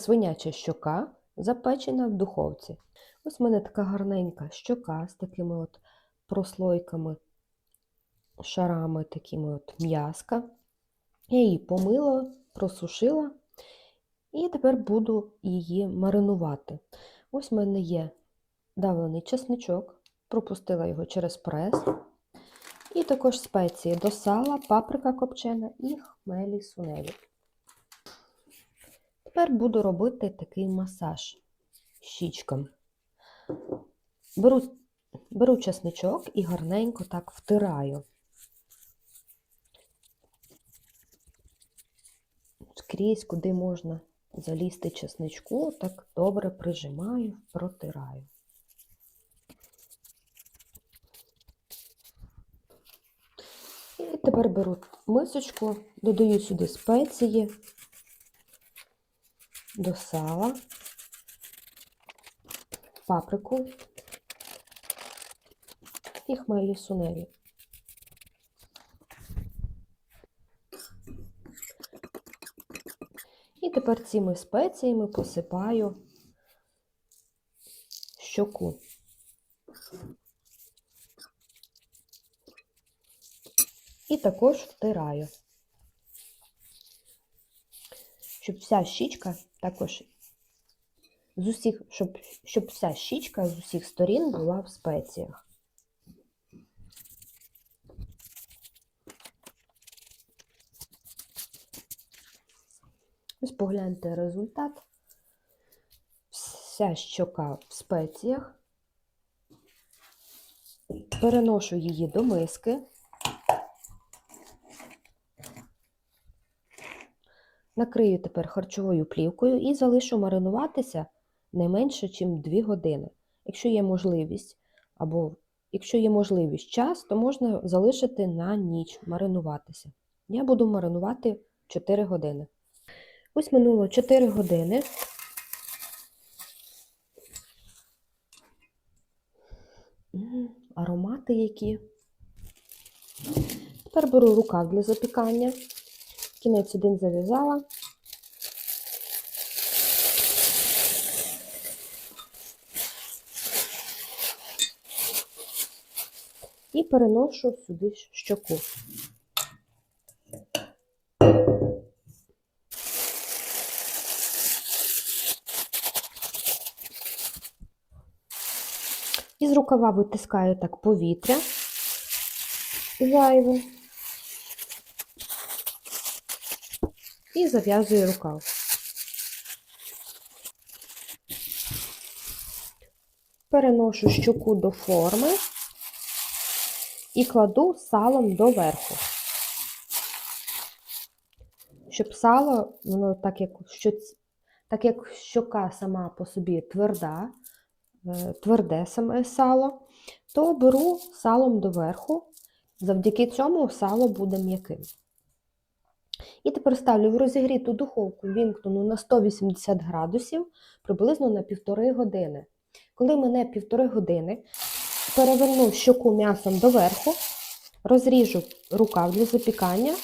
Свиняча щока запечена в духовці. Ось в мене така гарненька щока з такими от прослойками, шарами такими от м'яска. Я її помила, просушила і тепер буду її маринувати. Ось в мене є давлений чесничок, пропустила його через прес. І також спеції до сала, паприка копчена і хмелі сунелі. Тепер буду робити такий масаж щічкам. Беру, беру чесничок і гарненько так втираю. Скрізь, куди можна залізти чесничку, так добре прижимаю, протираю. І тепер беру мисочку, додаю сюди спеції до сала, паприку і хмелі сунелі. І тепер цими спеціями посипаю щоку. І також втираю, щоб вся щічка також з усіх, щоб, щоб вся щічка з усіх сторін була в спеціях. Ось погляньте результат. Вся щока в спеціях. Переношу її до миски. Накрию тепер харчовою плівкою і залишу маринуватися не менше, ніж 2 години. Якщо є можливість, або якщо є можливість час, то можна залишити на ніч маринуватися. Я буду маринувати 4 години. Ось минуло 4 години. Аромати які. Тепер беру рукав для запікання. Кінець один зав'язала. І переношу сюди щоку. Із рукава витискаю так повітря зайве. І зав'язую рукав. Переношу щуку до форми і кладу салом доверху. Щоб сало, воно так як, що, так як щока сама по собі тверда, е, тверде саме сало, то беру салом доверху. Завдяки цьому сало буде м'яким. І тепер ставлю в розігріту духовку вімкнену на 180 градусів приблизно на півтори години. Коли мене півтори години, переверну щоку м'ясом доверху, розріжу рукав для запікання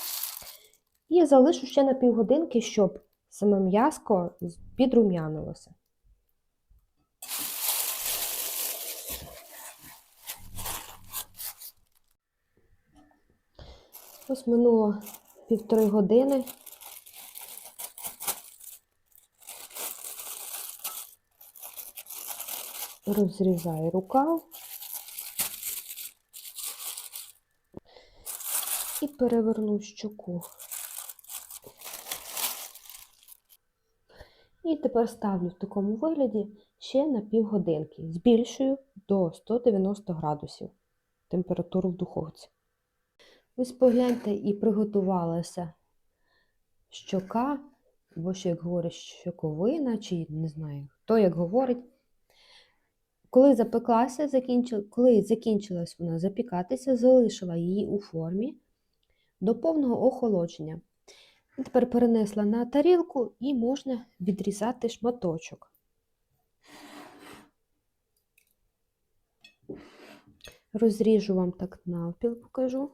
і залишу ще на півгодинки, щоб саме м'яско підрум'янилося. Ось минуло півтори години. Розрізаю рукав і переверну щоку. І тепер ставлю в такому вигляді ще на півгодинки. Збільшую до 190 градусів температуру в духовці. Ось погляньте, і приготувалася щока, або ще, як говорять, щоковина, чи не знаю, хто як говорить. Коли запеклася, закінчила, коли закінчилась вона запікатися, залишила її у формі до повного охолодження. І тепер перенесла на тарілку і можна відрізати шматочок. Розріжу вам так навпіл, покажу.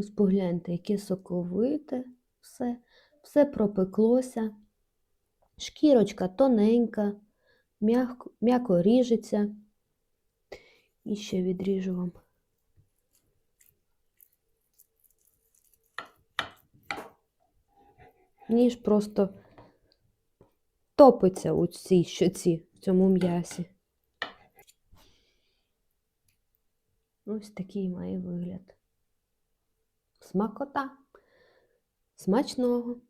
Ось погляньте, яке соковите все, все пропеклося. Шкірочка тоненька, м'яко, м'яко ріжеться. І ще відріжу вам. Ніж просто топиться у цій щоці, в цьому м'ясі. Ось такий має вигляд. Смакота. Смачного!